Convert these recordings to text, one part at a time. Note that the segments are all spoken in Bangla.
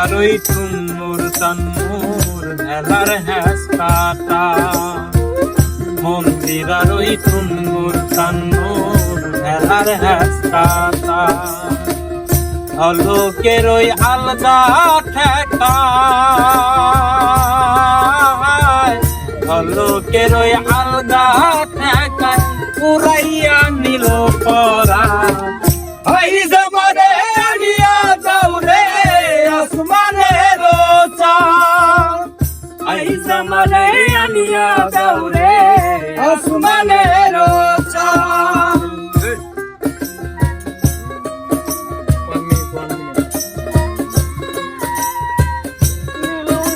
মন্দির ওই টুন্নুর তান্নুর মেলার হ্যাস্তাটা মন্দির আর ওই টুন্নুর তান্নুর মেলার হ্যাস্তাটা আলোকের ওই আলগা ঠেকা। আলোকের ওই আলগা ঠেকা উড়াইয়া নিল পরা। জমানে নিয়া দাও রে আসমানের চাঁদ।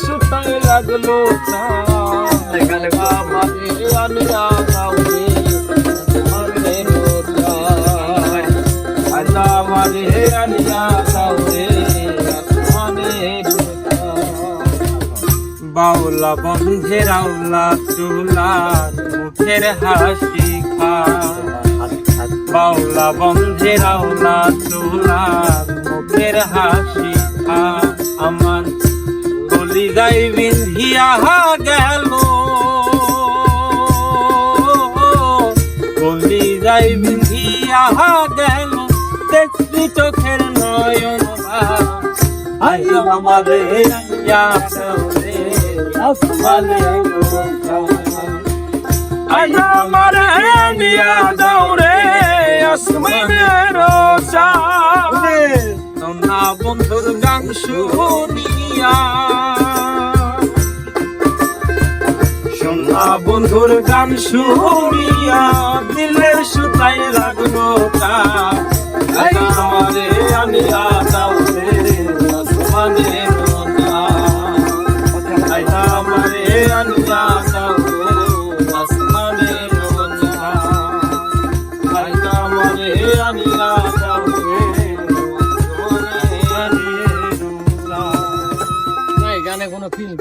সুতায় লাগল আমারে আলিয়া গাউরে আমারে রোজায় আল্লাহ আমারে আলিয়া গাউরে বাউলা বন্ধে রাউলা চুলার মুখের হাসি খা বাউলা বন্ধে রাউলা চুলার মুখের হাসি খা আমার গলি গাই বিন্ধিয়া গেল। গলি গাই বিন্ধিয়া গেল। দেখবি চোখের নয়ন আই আমারে আইয়া রে আসমানে নিয়া দাও রে। না বন্ধুর গান শুনিয়া। সোনা বন্ধুর গান শুনিয়া দিলের সুতায় লাগল তা আমারে আনিয়া Vielen Dank.